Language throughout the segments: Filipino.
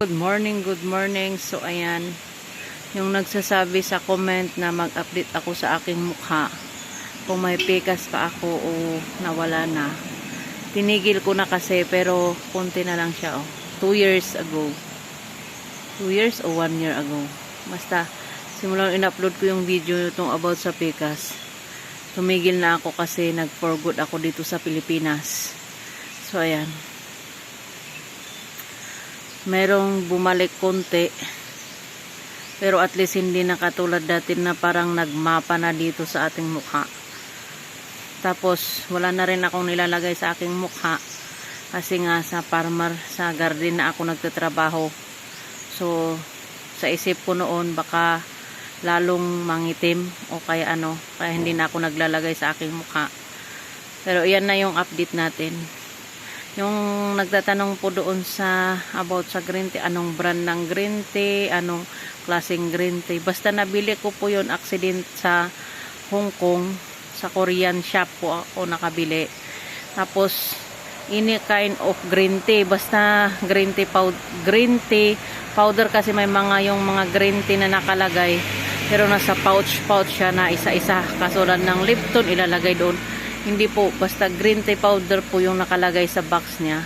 Good morning, good morning. So, ayan. Yung nagsasabi sa comment na mag-update ako sa aking mukha. Kung may pikas pa ako o nawala na. Tinigil ko na kasi pero konti na lang siya. Oh. Two years ago. Two years o one year ago. Basta, simulang in-upload ko yung video itong about sa pikas. Tumigil na ako kasi nag-for good ako dito sa Pilipinas. So, ayan merong bumalik konti pero at least hindi na katulad dati na parang nagmapa na dito sa ating mukha. Tapos wala na rin akong nilalagay sa aking mukha kasi nga sa farmer sa garden na ako nagtatrabaho. So sa isip ko noon baka lalong mangitim o kaya ano kaya hindi na ako naglalagay sa aking mukha. Pero yan na yung update natin yung nagtatanong po doon sa about sa green tea, anong brand ng green tea, anong klaseng green tea. Basta nabili ko po yun accident sa Hong Kong, sa Korean shop po ako nakabili. Tapos ini kind of green tea, basta green tea powder, green tea powder kasi may mga yung mga green tea na nakalagay. Pero nasa pouch pouch siya na isa-isa. Kasulad ng Lipton ilalagay doon hindi po, basta green tea powder po yung nakalagay sa box niya.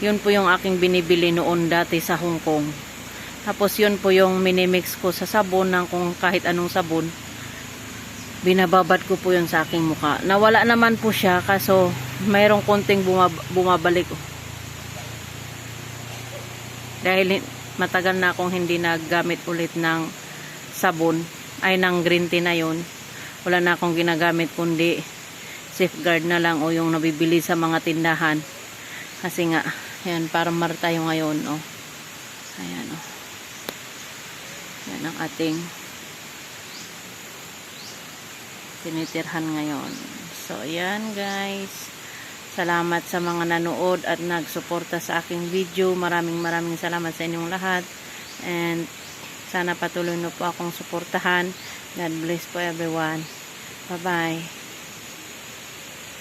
Yun po yung aking binibili noon dati sa Hong Kong. Tapos yun po yung minimix ko sa sabon ng kung kahit anong sabon. Binababad ko po yun sa aking mukha. Nawala naman po siya kaso mayroong konting bumab bumabalik. Dahil matagal na akong hindi naggamit ulit ng sabon ay ng green tea na yun. Wala na akong ginagamit kundi safeguard na lang o yung nabibili sa mga tindahan. Kasi nga yan para mar tayo ngayon oh. ayan oh. yan ang ating tinitirhan ngayon. So ayan guys. Salamat sa mga nanood at nagsuporta sa aking video. Maraming maraming salamat sa inyong lahat. And sana patuloy na po akong suportahan. God bless po everyone. Bye bye